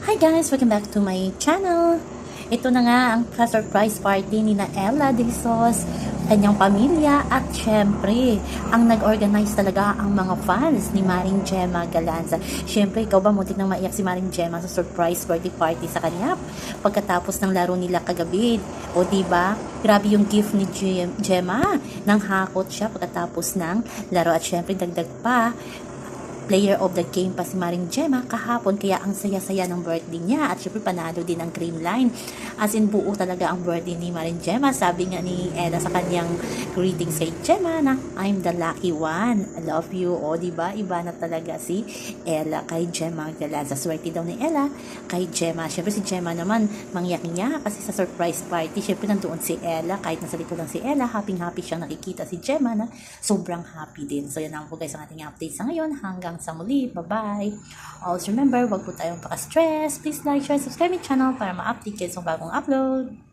Hi guys! Welcome back to my channel! Ito na nga ang surprise party ni na Ella De Sos, kanyang pamilya at syempre, ang nag-organize talaga ang mga fans ni Maring Gemma Galanza. Syempre, ikaw ba muntik nang maiyak si Maring Gemma sa surprise birthday party sa kanya pagkatapos ng laro nila kagabi? O di ba? Grabe yung gift ni Gem- Gemma. Nang hakot siya pagkatapos ng laro at syempre dagdag pa player of the game pa si Maring Gemma kahapon. Kaya ang saya-saya ng birthday niya. At syempre panalo din ang cream line. As in buo talaga ang birthday ni Maring Gemma. Sabi nga ni Ella sa kanyang greetings kay Gemma na I'm the lucky one. I love you. O di ba? Iba na talaga si Ella kay Gemma. Galanza swerte daw ni Ella kay Gemma. Syempre si Gemma naman mangyak niya kasi sa surprise party syempre nandoon si Ella. Kahit nasa likod lang si Ella happy happy siyang nakikita si Gemma na sobrang happy din. So yan lang po guys ang ating update sa ngayon. Hanggang sa muli. Bye bye always remember wag po tayong paka-stress. Please like share subscribe my channel para ma-update kayo sa bagong upload